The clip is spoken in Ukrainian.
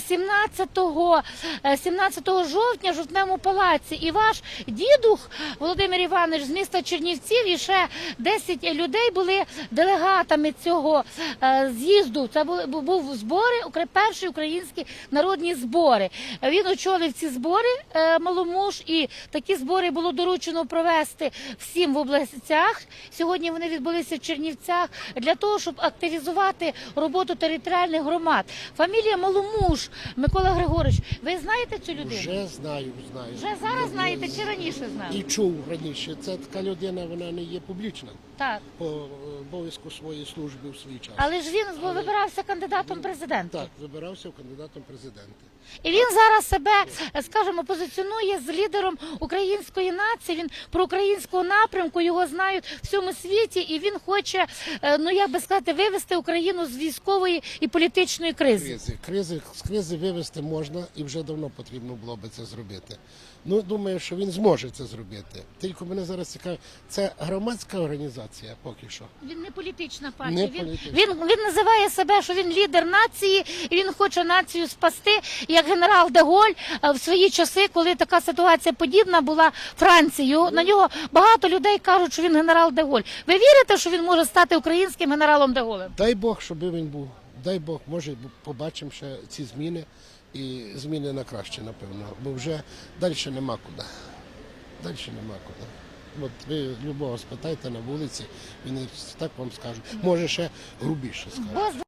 17, е, 17 жовтня в жовтневому палаці. І ваш дідух Володимир Іванович з міста Чернівців і ще 10 людей були делегатами цього е, з'їзду. Це були бу- був збори, перші українські народні збори. Е, Він очолив ці збори е, маломуж, і такі збори було доручено провести всім в областях. Сьогодні вони відбулися в Чернівцях для того, щоб активізувати роботу територіальних громад. Фамілія Маломуж Микола Григорович. Ви знаєте цю людину? Вже знаю, знаю. Вже зараз знаєте чи раніше І чув раніше. Це така людина, вона не є публічна Так. по обов'язку своєї служби в свій час. Але ж він вибирався кандидатом в президента. Так, вибирався кандидатом в президенти. І він зараз себе, скажімо, позиціонує з лідером української нації. Він про українського напрямку його знають в всьому світі, і він хоче, е, ну як би сказати, вивести Україну з військової і політичної кризи. Кризи. Кризи кризи вивести можна і вже давно потрібно було би це зробити. Ну думаю, що він зможе це зробити. Тільки мене зараз цікавить, це громадська організація поки що. Він не політична Не партія. Він, політична. він, він називає себе, що він лідер нації, і він хоче націю спасти, як генерал Деголь е, в свої часи, коли така ситуація подібна була Францією. На нього багато людей кажуть, що він генерал Деголь. Ви вірите, що він може стати українським генералом Деголем? Дай Бог, щоб він був. Дай Бог, може, побачимо ще ці зміни і зміни на краще, напевно. Бо вже далі нема куди. Далі нема куди. От ви любого спитайте на вулиці, він так вам скаже. Може ще грубіше скаже. Бо